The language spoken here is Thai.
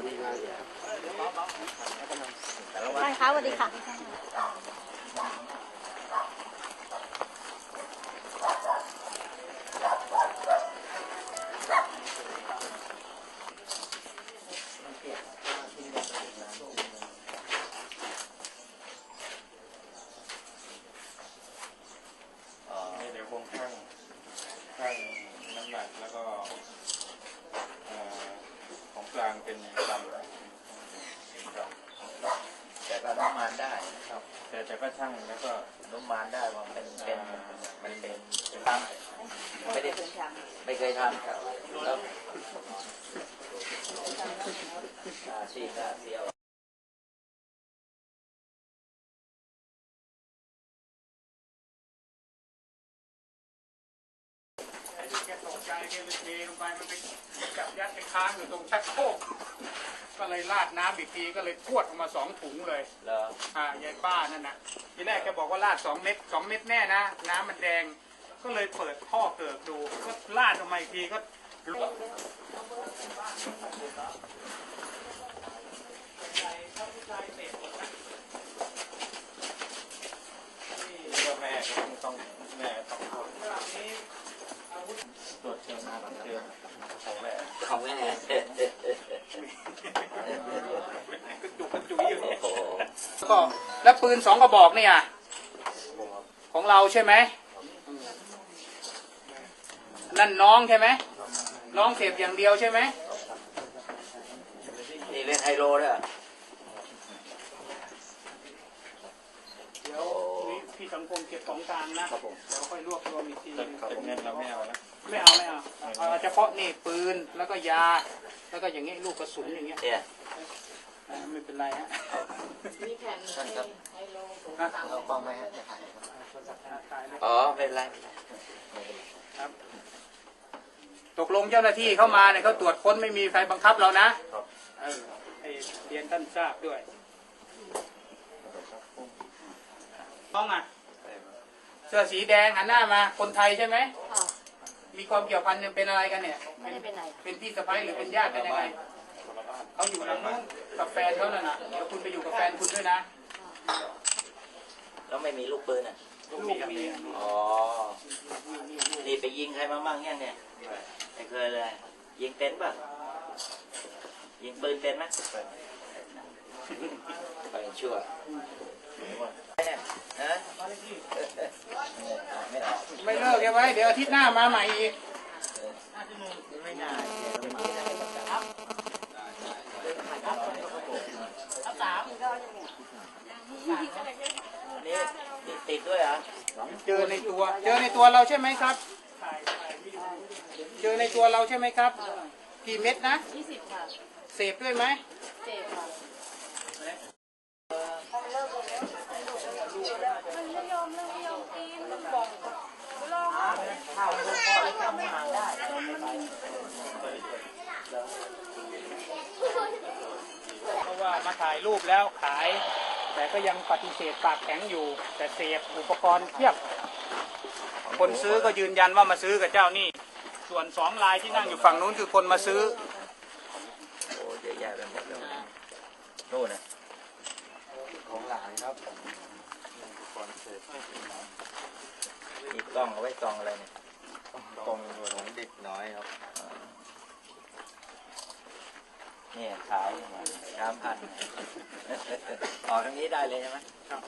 ท่คะสวัสดีค่ะ นี่เดี๋ยวคงชั่งชั่งน้ำหนักแล้วก็เอ่อของกลางเป็นกรัมเป็นกรัม แต่ก็น้ำมันได้นะครับ แต่แต่ ก็ชั่งแล้วก็น้ำมันได้ว่าเป็นเป็นมันเป็นทำไม่ได้ไม่เคยทำครับแล้วอาชีพก็เสียวตกใจเลยเทลงไปมันไปจับยัดไปค้างอยู่ตรงชักโครก ก็เลยราดน้ำอีกทีก็เลยพรวดออกมาสองถุงเลยแล้วอ่ายายป้านั่นน่ะทีแรกแกบอกว่าราดสองเม็ดสองเม็ดแน่นะ น้ำมันแดง ก็เลยเปิดท่อเกิดดู ก็ราดออกมาอีกทีก็รั่วก็แม่ก็ต้องต้องแม่ต้องตรวจตรวจเชิงน้ำเชิงของแม่ของแม่ กระจุกกระจุยอยู่เนี่ยโอ้โหก็แล้วปืนสองกระบอกเนี่ยของเราใช่ไหมนั่นน้องใช่ไหมน้องเสพอย่างเดียวใช่ไหมนี่เล่นไฮโลด้วยเหรอเดี๋ยวนี่พี่สังคมเก็บของกลางนะเดี๋ยวค่อยรวบรวมอีกทีแต่แต่เงินเราไม่เอานะไม่เอาไม่เอาเอาเฉพาะนี่ปืนแล้วก็ยา แล้วก็อย่างงี้ลูกกระสุนอย่างเงี้ยเนี่ยอ่า ไม่เป็นไรฮะท่านครับฮะเอากล้องไหมฮะจะถ่ายถ่ายเลยอ๋อไม่เป็นไรไม่เป็นไรครับ ตกลงเจ้าหน้าที่เข้ามาเนี่ยเขาตรวจค้นไม่มีใครบังคับเรานะเออให้เรียนท่านทราบด้วยน้องอะเสื้อสีแดงหันหน้ามาคนไทยใช่ไหมค่ะมีความเกี่ยวพันเป็นอะไรกันเนี่ยไม่ได้เป็นไรเป็นพี่สะใภ้หรือเป็นญาติกันยังไง เขาอยู่ทางนู้นกับแฟนเขาน่ะนะเดี๋ยวคุณไปอยู่กับแฟนคุณด้วยนะ แล้วไม่มีลูกปืนอะ ลูกมีอ๋อ นี่ไปยิงใครมาบ้างยังเนี่ยไม่เคยเลย ยิงเป็นป่ะ ยิงปืนเป็นไหมไปชั่วเนี่ยฮะไม่ออกไม่เลิกใช่ไหมเดี๋ยวอาทิตย์หน้ามาใหม่อีกไม่น่า นี่นี่ ติดด้วยเหรอเจอในตัว เจอในตัวเราใช่ไหมครับ เจอในตัวเราใช่ไหมครับ กี่เม็ดนะยี่สิบค่ะเสพด้วยไหมเจ็บค่ะมันไม่ยอมเลิกไม่ยอมตีนมันบอกลองเพราะว่ามาถ่ายรูปแล้วขาย แต่ก็ยังปฏิเสธปากแข็งอยู่ แต่เสพอุปกรณ์เทียบ คนซื้อก็ยืนยันว่ามาซื้อกับเจ้านี่ ส่วนสองลายที่นั่งอยู่ฝั่งนู้นคือคนมาซื้อ โอ้เยอะแยะไปหมดเลยนู่นน่ะของหลานครับมีกล้องเอาไว้กล้องอะไรเนี่ยกองของเด็กน้อยครับ เนี่ยขายมาห้ำพันออกทางนี้ได้เลยใช่ไหมครับ